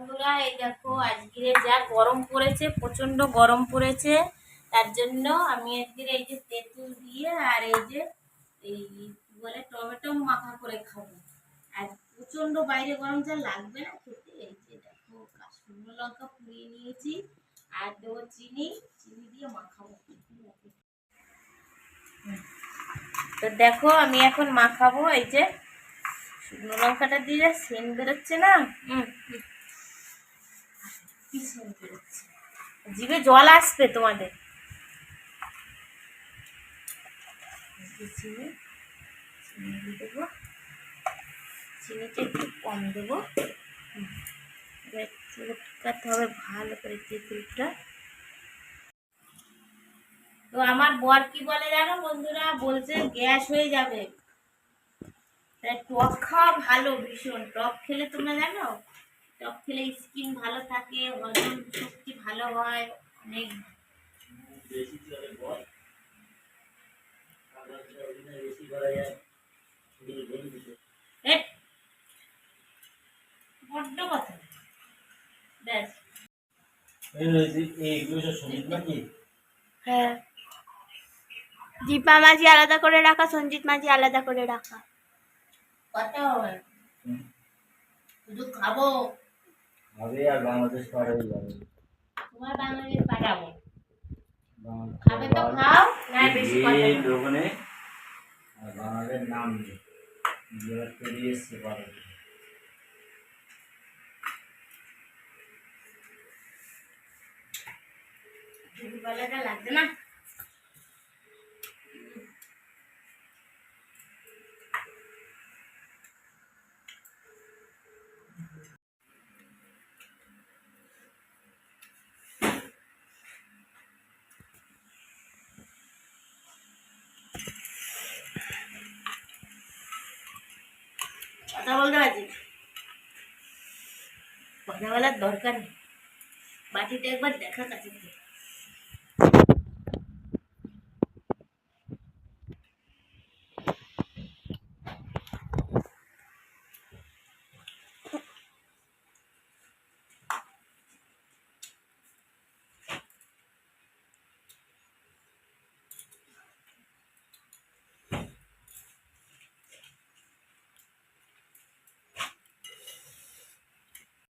বন্ধুরা, এই দেখো আজকে যা গরম পড়েছে প্রচণ্ড গরম পড়েছে, তার জন্য আমি আজকে এই যে তেঁতুল দিয়ে আর এই যে এই বলে, টমেটো মাখা করে খাব। আর প্রচণ্ড বাইরে গরম যা লাগবে না খেতে, এই যে দেখো শুকনো লঙ্কা পুড়িয়ে নিয়েছি, আর দেবো চিনি চিনি দিয়ে মাখাবো। তো দেখো, আমি এখন মাখাবো, এই যে শুকনো লঙ্কাটা দিয়ে সেন বেরোচ্ছে না? হুম। কি জিভে জল আসবে তোমাদের। চিনি চিনি দেবো। চিনিটা একটু কম দেবো। এবার চটকাতে হবে ভালো করে তেঁতুলটা তো আমার বর কি বলে জানো বন্ধুরা? বলছে গ্যাস হয়ে যাবে। তাই টক খাওয়া ভালো ভীষণ। টক খেলে তোমরা জানো? টক খেলে স্কিন ভালো থাকে, হজম শক্তি ভালো হয়, অনেক। ব্যাস। হ্যাঁ। দীপা মাঝি আলাদা করে রাখা, সঞ্জিত মাঝি আলাদা করে রাখা। হবে শুধু খাব। হবে আর বাংলাদেশ পার হয়ে যাবে। তোমার বাংলাদেশ পাঠাবো খাবে তো খাও না বেশি কথা এই না। আর বাংলাদেশ নাম নেই। যেটা পেরিয়ে এসছে দুপুরবেলাটা লাগবে না। কথা বলতে পারছি। কথা বলার দরকার নেই বাটিটা একবার দেখা কাছে